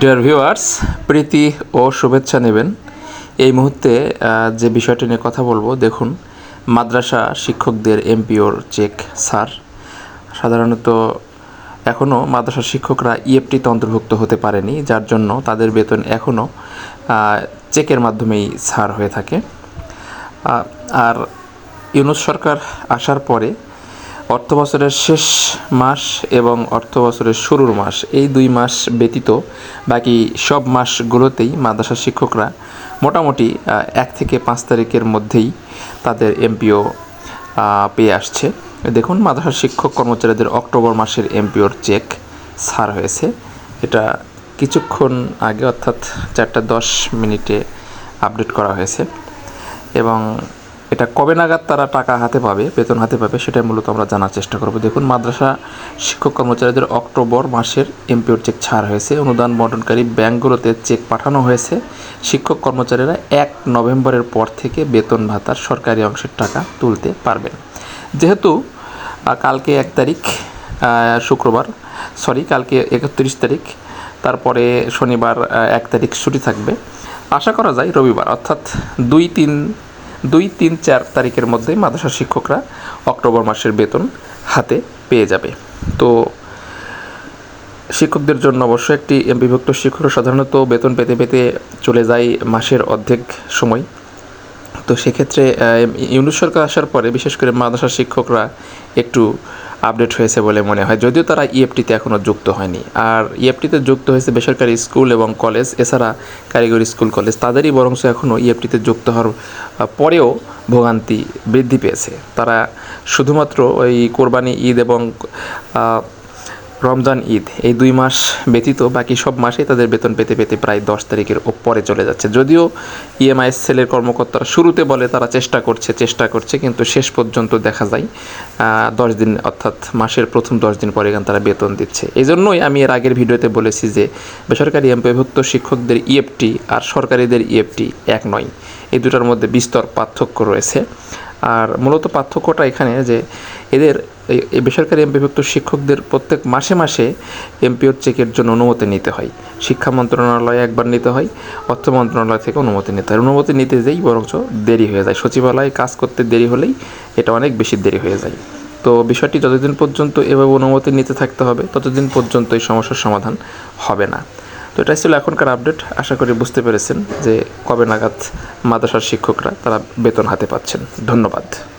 Dear viewers প্রীতি ও শুভেচ্ছা নেবেন। এই মুহূর্তে যে বিষয়টি নিয়ে কথা বলব, দেখুন, মাদ্রাসা শিক্ষকদের এমপিওর চেক স্যার। সাধারণত এখনও মাদ্রাসা শিক্ষকরা ইএফটিতে অন্তর্ভুক্ত হতে পারেনি, যার জন্য তাদের বেতন এখনও চেকের মাধ্যমেই ছাড় হয়ে থাকে। আর ইউনুস সরকার আসার পরে অর্থ বছরের শেষ মাস এবং অর্থ বছরের শুরুর মাস, এই দুই মাস ব্যতীত বাকি সব মাসগুলোতেই মাদ্রাসা শিক্ষকরা মোটামুটি এক থেকে পাঁচ তারিখের মধ্যেই তাদের এমপিও পেয়ে আসছে। দেখুন, মাদ্রাসা শিক্ষক কর্মচারীদের অক্টোবর মাসের এমপিওর চেক ছাড় হয়েছে। এটা কিছুক্ষণ আগে, অর্থাৎ চারটা দশ মিনিটে আপডেট করা হয়েছে। এবং এটা কবে নাগাদ তারা টাকা হাতে পাবে, বেতন হাতে পাবে, সেটাই মূলত আমরা জানার চেষ্টা করব। দেখুন, মাদ্রাসা শিক্ষক কর্মচারীদের অক্টোবর মাসের এমপিওর চেক ছাড় হয়েছে। অনুদান বন্টনকারী ব্যাংকগুলোতে চেক পাঠানো হয়েছে। শিক্ষক কর্মচারীরা এক নভেম্বরের পর থেকে বেতন ভাতার সরকারি অংশের টাকা তুলতে পারবেন। যেহেতু কালকে এক তারিখ শুক্রবার, সরি, কালকে একত্রিশ তারিখ, তারপরে শনিবার এক তারিখ ছুটি থাকবে। আশা করা যায় রবিবার, অর্থাৎ দুই তিন দুই তিন চার তারিখের মধ্যে মাদ্রাসা শিক্ষকরা অক্টোবর মাসের বেতন হাতে পেয়ে যাবে। তো শিক্ষকদের জন্য অবশ্য একটি বিভক্ত শিক্ষকরা সাধারণত বেতন পেতে পেতে চলে যায় মাসের অর্ধেক সময়। তো সেক্ষেত্রে ইউনিট সরকার আসার পরে বিশেষ করে মাদ্রাসা শিক্ষকরা একটু আপডেট হয়েছে বলে মনে হয়। যদিও তারা ইএফটিতে এখনও যুক্ত হয়নি। আর ইএফটিতে যুক্ত হয়েছে বেসরকারি স্কুল এবং কলেজ, এছাড়া কারিগরি স্কুল, কলেজ। তাদেরই বরংশ এখনও ইএফটিতে যুক্ত হওয়ার পরেও ভোগান্তি বৃদ্ধি পেয়েছে। তারা শুধুমাত্র ওই কোরবানি ঈদ এবং রমজান ঈদ। এই দুই মাস ব্যতীত বাকি সব মাসেই তাদের বেতন পেতে পেতে প্রায় দশ তারিখের পরে চলে যাচ্ছে। যদিও ইএমআই সেলের কর্মকর্তারা শুরুতে বলে তারা চেষ্টা করছে চেষ্টা করছে, কিন্তু শেষ পর্যন্ত দেখা যায় দশ দিন অর্থাৎ মাসের প্রথম দশ দিন পরে এখানে তারা বেতন দিচ্ছে। এই জন্যই আমি এর আগের ভিডিওতে বলেছি যে বেসরকারি এমপিভুক্ত শিক্ষকদের ইএফটি আর সরকারিদের ইএফটি এক নয়। এই দুটার মধ্যে বিস্তর পার্থক্য রয়েছে। আর মূলত পার্থক্যটা এখানে যে এদের এই বেসরকারি এমপিভুক্ত শিক্ষকদের প্রত্যেক মাসে মাসে এমপিওর চেকের জন্য অনুমতি নিতে হয়। শিক্ষা মন্ত্রণালয়ে একবার নিতে হয়, অর্থ মন্ত্রণালয় থেকে অনুমতি নিতে হয়। অনুমতি নিতে যেই বরঞ্চ দেরি হয়ে যায়। সচিবালয়ে কাজ করতে দেরি হলেই এটা অনেক বেশি দেরি হয়ে যায়। তো বিষয়টি যতদিন পর্যন্ত এভাবে অনুমতি নিতে থাকতে হবে, ততদিন পর্যন্ত এই সমস্যার সমাধান হবে না। তো এটাই ছিল এখনকার আপডেট। আশা করি বুঝতে পেরেছেন যে কবে নাগাদ মাদ্রাসার শিক্ষকরা তারা বেতন হাতে পাচ্ছেন। ধন্যবাদ।